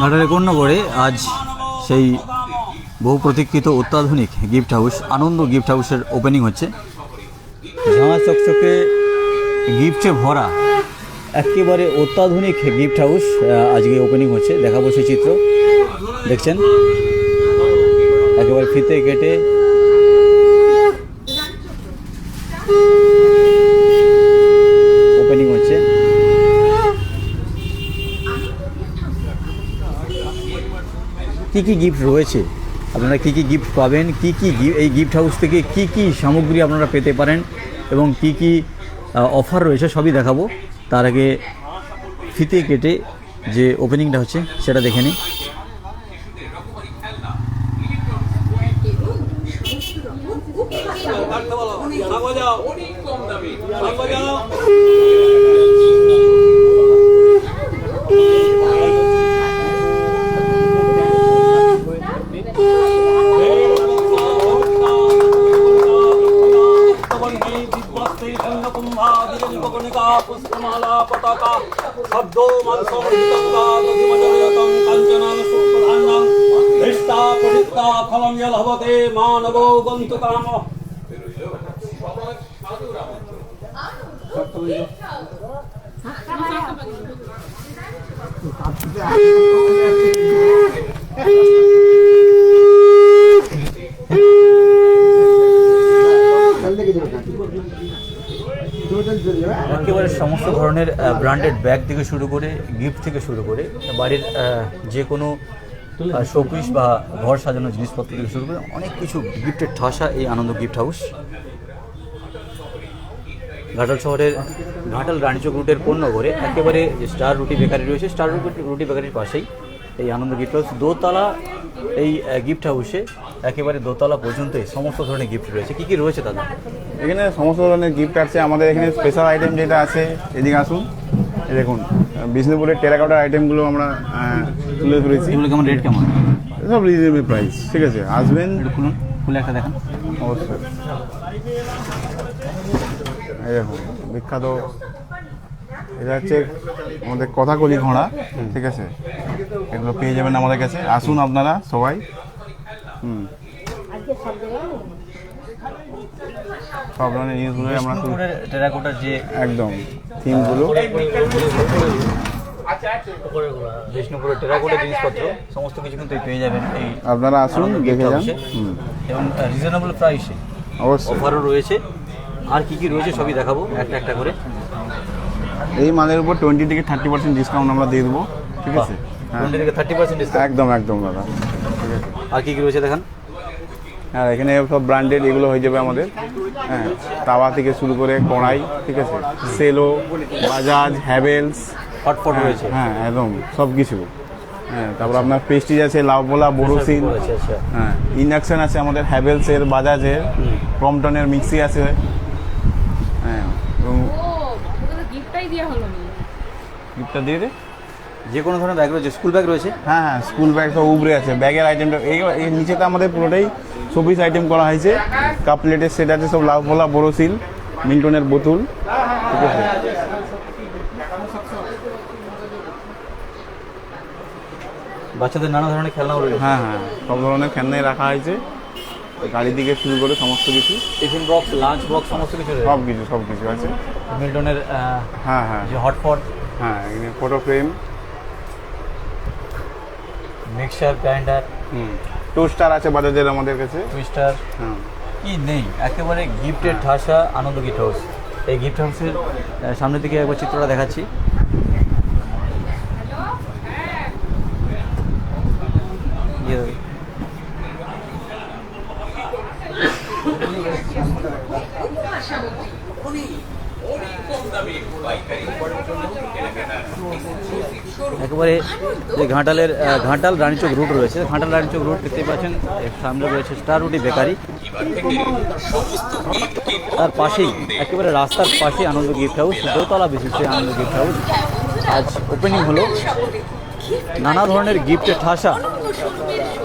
ঘাটালে করে আজ সেই বহু প্রতীক্ষিত অত্যাধুনিক গিফট হাউস, আনন্দ গিফট হাউসের ওপেনিং হচ্ছে। ঝাঁ চকচকে গিফটে ভরা, একেবারে অত্যাধুনিক গিফট হাউস আজকে ওপেনিং হচ্ছে। দেখাবো সেই চিত্র। দেখছেন? একেবারে ফিতে কেটে ওপেনিং হচ্ছে কি কি গিফট রয়েছে? আপনারা কি কি গিফট পাবেন? কি কি এই গিফট হাউস থেকে কি কি সামগ্রী আপনারা পেতে পারেন? এবং কি কি অফার রয়েছে সবই দেখাবো। তার আগে ফিতে কেটে যে ওপেনিংটা হচ্ছে, সেটা দেখে নিই। পুষ্পমালা মানবো একেবারে সমস্ত ধরনের ব্র্যান্ডেড ব্যাগ থেকে শুরু করে গিফট থেকে শুরু করে, বাড়ির যে কোনো শোপিস বা ঘর সাজানোর জিনিসপত্র থেকে শুরু করে অনেক কিছু গিফটের ঠাসা এই আনন্দ গিফট হাউস ঘাটাল শহরের ঘাটাল রানীচক রুটের পণ্যগরে একেবারে যে স্টার রুটি বেকারি রয়েছে স্টার রুটি রুটি বেকারির পাশেই এই আনন্দ গিফট হাউস দোতলা এই গিফট হাউসে একেবারে দোতলা পর্যন্তই সমস্ত ধরনের গিফট রয়েছে। কী কী রয়েছে দাদা এখানে সমস্ত ধরনের গিফট আছে। আমাদের এখানে স্পেশাল আইটেম যেটা আছে এদিকে আসুন। দেখুন বিষ্ণুপুরের টেরাকোটার আইটেমগুলো আমরা তুলে ধরেছি। এগুলো কেমন রেট কেমন? সব রিজনেবল প্রাইস ঠিক আছে? আসবেন খুলুন খুলে একটা দেখান। অবশ্যই। এই দেখুন বিখ্যাত। এটা হচ্ছে আমাদের কথাকলি ঘোড়া ঠিক আছে? এগুলো পেয়ে যাবেন আমাদের কাছে। আসুন আপনারা সবাই। হুম। সব ধরনের জিনিসগুলো আমরা টেরাকোটার যে একদম থিমগুলো বিষ্ণুপুরের টেরাকোটার জিনিসপত্র সমস্ত কিছু কিন্তু পেয়ে যাবেন এই আপনারা আসুন দেখে যান। এবং রিজনেবল প্রাইসে অবশ্যই। অফারও রয়েছে। আর কি কি রয়েছে সবই দেখাবো একটা একটা করে। এই মালের উপর টোয়েন্টি থেকে থার্টি পার্সেন্ট ডিসকাউন্ট আমরা দিয়ে দেবো ঠিক আছে? টোয়েন্টি থেকে থার্টি পার্সেন্ট ডিসকাউন্ট একদম একদম দাদা। আর কি কি রয়েছে দেখান? হ্যাঁ এখানে সব ব্র্যান্ডেড এগুলো হয়ে যাবে আমাদের। হ্যাঁ তাওয়া থেকে শুরু করে কড়াই ঠিক আছে? সেলো বাজাজ হ্যাভেলস হটপট রয়েছে। হ্যাঁ একদম সব কিছু। হ্যাঁ তারপর আপনার পেস্টিজ আছে লাভবোলা বোরোসিন। আচ্ছা আচ্ছা। হ্যাঁ ইন্ডাকশন আছে আমাদের হ্যাভেলসের বাজাজের ক্রমটনের মিক্সি আছে। হ্যাঁ তো গিফটটা দিয়ে দে। যে কোনো ধরনের ব্যাগ রয়েছে স্কুল ব্যাগ রয়েছে? হ্যাঁ হ্যাঁ স্কুল ব্যাগ সব উপরে আছে। ব্যাগের আইটেমটা এই এই নিচেটা আমাদের পুরোটাই শোপিস আইটেম করা হয়েছে। কাপ প্লেটের সেট আছে সব লাভ ভোলা বোরোসিল মিল্টনের বোতল। ঠিক আছে? বাচ্চাদের নানা ধরনের রয়েছে। হ্যাঁ হ্যাঁ সব ধরনের খেলনাই রাখা হয়েছে। গাড়ি থেকে শুরু করে সমস্ত কিছু। টিফিন বক্স লাঞ্চ বক্স সমস্ত কিছু সব কিছু সব কিছু আছে। মিল্টনের হ্যাঁ হ্যাঁ। যে হটপট হ্যাঁ এখানে ফটো ফ্রেম মিক্সার গ্রাইন্ডার হুম। টোস্টার আছে বাজাজের আমাদের কাছে। টুইস্টার হ্যাঁ কি নেই? একেবারে গিফটের ঠাসা আনন্দ গিফট হাউস এই গিফট হাউসের আহ, সামনের দিকে একবার চিত্রটা দেখাচ্ছি। দেবে। একেবারে যে ঘাটালের ঘাটাল রানীচক রুট রয়েছে। ঘাটাল রানীচক রুট দেখতে পাচ্ছেন, এর সামনে রয়েছে স্টার রুটি বেকারি। তার পাশেই, একেবারে রাস্তার পাশেই আনন্দ গিফট হাউস দোতলা বিশিষ্ট আনন্দ গিফট হাউস আজ ওপেনিং হলো। নানা ধরনের গিফটের ঠাসা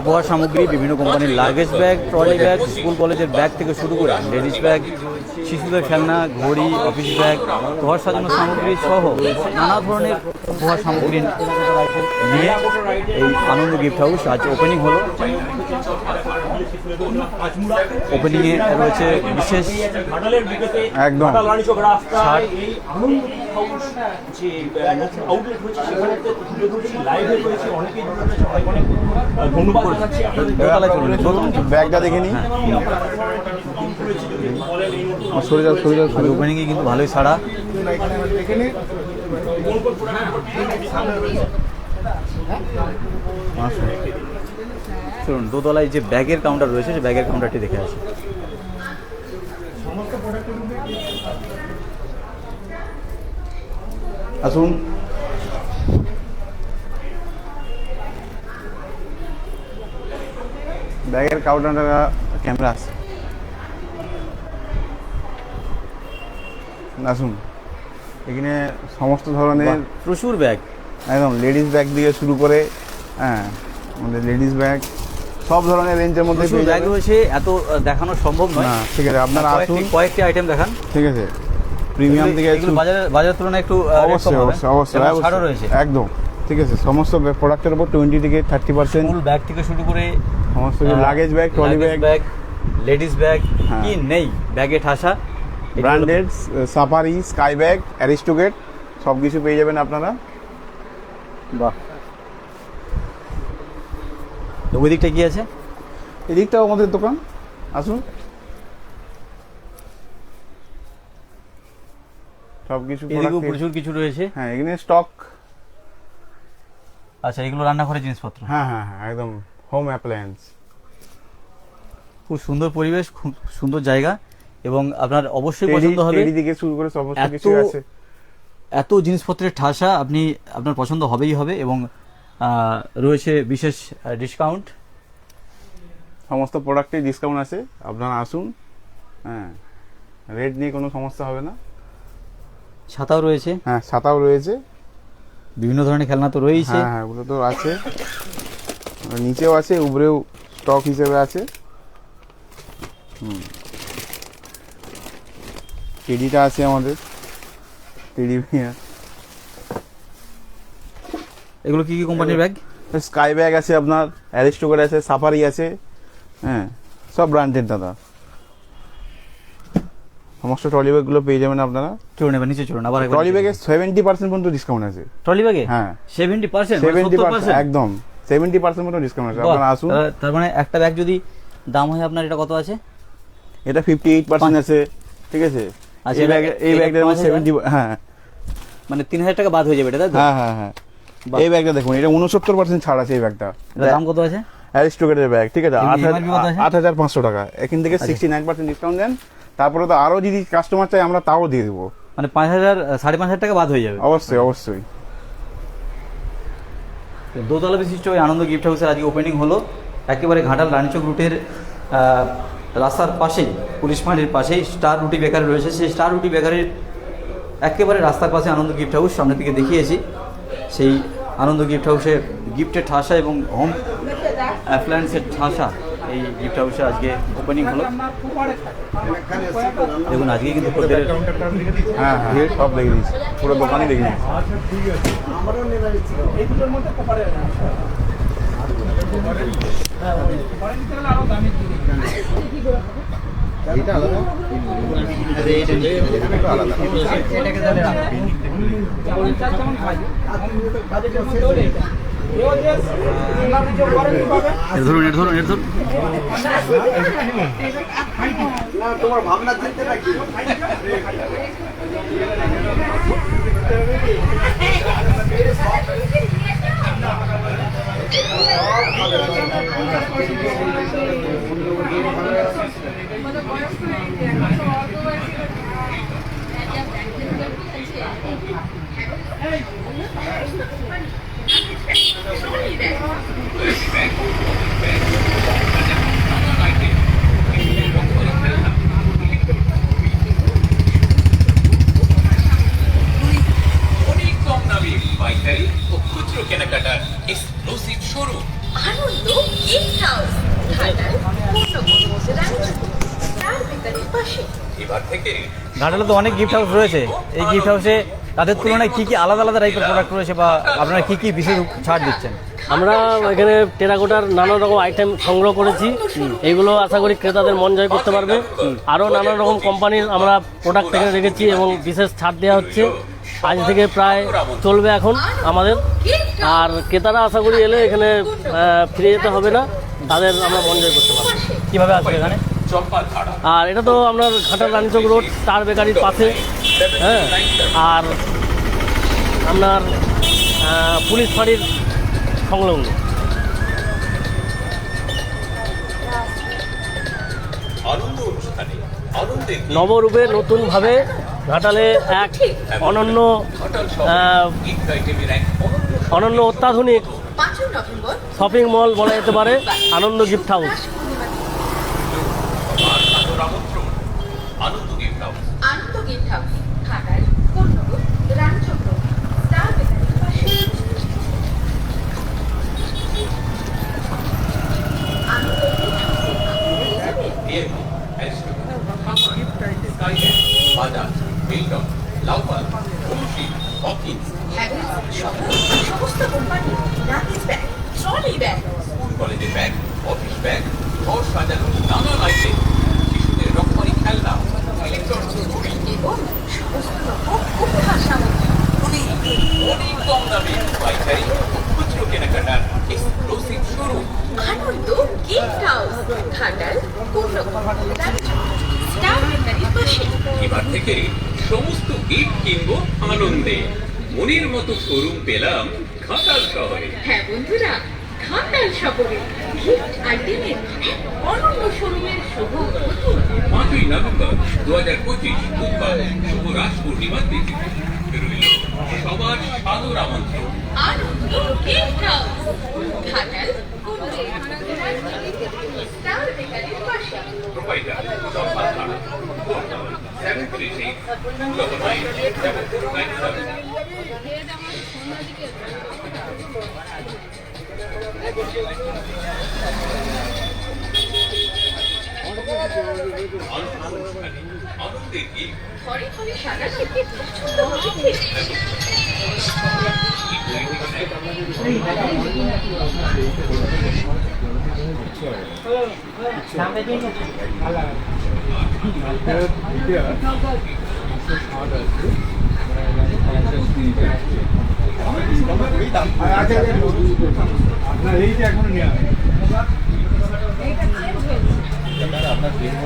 উপহার সামগ্রী বিভিন্ন কোম্পানির luggage bag trolley bag school কলেজের ব্যাগ থেকে শুরু করে লেডিস ব্যাগ শিশুদের খেলনা ঘড়ি অফিস ব্যাগ ঘর সাজানোর সামগ্রী সহ নানা ধরনের উপহার সামগ্রী নিয়ে এই আনন্দ গিফট হাউস আজ ওপেনিং হলো ওপেনিংয়ে রয়েছে বিশেষ একদম। ছাড়। ব্যাগটা দেখে ওপেনিংয়ে কিন্তু ভালোই সাড়া আসুন। চলুন দোতলায় যে ব্যাগের কাউন্টার রয়েছে সেই ব্যাগের কাউন্টারটি দেখে আসি। আসুন। ব্যাগের কাউন্টার ক্যামেরা আছে। আসুন। এখানে সমস্ত ধরনের প্রচুর ব্যাগ। একদম লেডিস ব্যাগ দিয়ে শুরু করে হ্যাঁ আমাদের লেডিস ব্যাগ সব ধরনের রেঞ্জের মধ্যে পেয়ে ব্যাগ রয়েছে এত দেখানো সম্ভব নয়। না ঠিক আছে আপনারা আসুন। কয়েকটি কয়েকটি আইটেম দেখান। ঠিক আছে প্রিমিয়াম থেকে শুরু- বাজারের বাজারের তুলনায় একটু অবশ্যই অবশ্যই অবশ্যই। রয়েছে। একদম। ঠিক আছে সমস্ত প্রোডাক্টের উপর টোয়েন্টি থেকে থার্টি পার্সেন্ট ফুল ব্যাগ থেকে শুরু করে সমস্ত luggage bag trolley bag bag ladies bag. কি নেই? ব্যাগে ঠাসা। Branded Safari Sky bag Aristocrat সব কিছু পেয়ে যাবেন আপনারা। বাহ। তো ওই দিকটা কি আছে? এদিকটাও আমাদের দোকান। আসুন। সব কিছু প্রচুর কিছু রয়েছে। হ্যাঁ এখানে স্টক আচ্ছা এগুলো রান্নাঘরের জিনিসপত্র? হ্যাঁ হ্যাঁ হ্যাঁ একদম হোম অ্যাপ্লায়েন্স খুব সুন্দর পরিবেশ খুব সুন্দর জায়গা এবং আপনার অবশ্যই পছন্দ হবে। থেকে শুরু করে সমস্ত কিছু আছে। এত জিনিসপত্রের ঠাসা আপনি আপনার পছন্দ হবেই হবে এবং রয়েছে বিশেষ ডিসকাউন্ট সমস্ত প্রোডাক্টে ডিসকাউন্ট আছে আপনারা আসুন হ্যাঁ রেট নিয়ে কোনো সমস্যা হবে না। ছাতাও রয়েছে। হ্যাঁ ছাতাও রয়েছে। বিভিন্ন ধরনের খেলনা তো রয়েছে হ্যাঁ হ্যাঁ ওগুলো তো আছে। আর নিচেও আছে উপরেও স্টক হিসেবে আছে। হুম। টেডিটা আছে আমাদের। টেডি এগুলো কি কি কোম্পানির ব্যাগ? স্কাই ব্যাগ আছে আপনার অ্যারিস্টোকার আছে সাফারি আছে। হ্যাঁ সব ব্র্যান্ডেড দাদা। সমস্ত ট্রলি ব্যাগগুলো পেয়ে যাবেন আপনারা। চলুন এবার নিচে চলুন আবার ট্রলি ব্যাগে সেভেন্টি পার্সেন্ট পর্যন্ত ডিসকাউন্ট আছে। ট্রলি ব্যাগে হ্যাঁ। সেভেন্টি পার্সেন্ট সেভেন্টি পার্সেন্ট একদম। সেভেন্টি পার্সেন্ট মতো ডিসকাউন্ট আছে। আপনারা আসুন। তার মানে একটা ব্যাগ যদি দাম হয় আপনার এটা কত আছে? এটা ফিফটি এইট পার্সেন্ট আছে। ঠিক আছে? আচ্ছা, এই ব্যাগ এই ব্যাগটার পাঁচ সেভেন্টি হ্যাঁ। মানে তিন হাজার টাকা বাদ হয়ে যাবে এটা হ্যাঁ হ্যাঁ হ্যাঁ। এই ব্যাগটা দেখুন এটা উনসত্তর পার্সেন্ট ছাড় আছে এই ব্যাগটা দাম কত আছে? অ্যারিস্টোকেটের ব্যাগ ঠিক আছে? আট হাজার পাঁচশো টাকা। এখান থেকে সিক্সটি নাইন পার্সেন্ট ডিসকাউন্ট দেন। তারপরে তো আরও যদি কাস্টমার চাই আমরা তাও দিয়ে দেবো। মানে পাঁচ হাজার সাড়ে পাঁচ হাজার টাকা বাদ হয়ে যাবে। অবশ্যই অবশ্যই। দোতলা বিশিষ্ট ওই আনন্দ গিফট হাউসের আজকে ওপেনিং হলো। একেবারে ঘাটাল রানীচক রুটের রাস্তার পাশেই পুলিশ ফাঁড়ির পাশেই স্টার রুটি বেকারি রয়েছে। সেই স্টার রুটি বেকারির একেবারে রাস্তার পাশে আনন্দ গিফট হাউস সামনে থেকে দেখিয়েছি। সেই আনন্দ গিফট হাউসের গিফটের ঠাসা এবং হোম অ্যাপ্লায়েন্সের ঠাসা এই গিফট হাউসে আজকে ওপেনিং হলো। দেখুন আজকে কিন্তু খদ্দেরের হ্যাঁ হ্যাঁ সব দেখে দিয়েছি। পুরো দোকানই দেখে দিয়েছি। এর ধরুন এর ধরুন ধরুন। অনেক কম দামে পাইকারি ও খুচরো কেনাকাটার exclusive showroom. Anand gift house Ghatal এবার থেকে তো অনেক গিফট হাউস রয়েছে। এই গিফট হাউসে তাদের তুলনায় কি কি আলাদা আলাদা টাইপের প্রোডাক্ট রয়েছে বা আপনারা কি কি বিশেষ ছাড় দিচ্ছেন? আমরা এখানে টেরাকোটার নানা রকম আইটেম সংগ্রহ করেছি। এইগুলো আশা করি ক্রেতাদের মন জয় করতে পারবে। আরও নানা রকম কোম্পানির আমরা প্রোডাক্ট এখানে রেখেছি এবং বিশেষ ছাড় দেওয়া হচ্ছে। আজ থেকে প্রায় চলবে এখন আমাদের। আর ক্রেতারা আশা করি এলে এখানে ফিরে যেতে হবে না। তাদের আমরা মন জয় করতে পারব। কীভাবে আসবে এখানে? আর এটা তো আপনার ঘাটাল রানীচক রোড স্টার বেকারির পাশে। হ্যাঁ আর আপনার পুলিশ ফাঁড়ির সংলগ্ন। নবরূপে নতুনভাবে ঘাটালে এক অনন্য অনন্য অত্যাধুনিক শপিং মল বলা যেতে পারে আনন্দ গিফট হাউস আর সাদর আমন্ত্রণ Ananda gift house Ananda gift house Ghatal Konnagar Ramchandra star বেকারির পাশে আনন্দ গিফট হাউসে আপনি পেয়ে যাবেন ডিএমও এসটো স্কাইল্যান্ড বাজাজ মিল্টন লাউপাল তুলসী হকিন্স হ্যাভেলস সহ সমস্ত company Rakesh bag trolley bag school কলেজের ব্যাগ অফিস ব্যাগ ঘর সাজানো নানান আইটেম শিশুদের রকমারি খেলনা ইলেকট্রনিক্স ঘড়ি এবং সমস্ত রকম উপহার সামগ্রী অনেক কম পাইকারি খুচরো কেনাকাটার exclusive showroom Anand gift house Ghatal এবার থেকে সমস্ত গিফট কিনবো আনন্দে। মনির মতো শোরুম পেলাম ঘাটাল শহরে। হ্যাঁ বন্ধুরা ঘাটাল শহরে গিফট আইটেমের অনন্য শোরুমের শুভ পাঁচই নভেম্বর দু হাজার পঁচিশ বুধবার শুভ রাস পূর্ণিমার তিথি রইল সবার সাদর আমন্ত্রণ। অনুষ্ঠানে আনন্দের গিফট ঘরে ঘরে সাজানো পছন্দ আপনার বেঙ্গল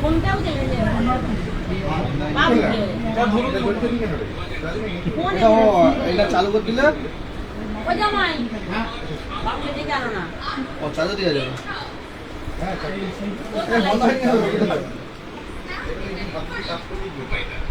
ফোনটাও দেখে এটা চালু করে দিলে? ও জামাই বাপকে ডেকে আনো না ও চালু দিয়ে যাবে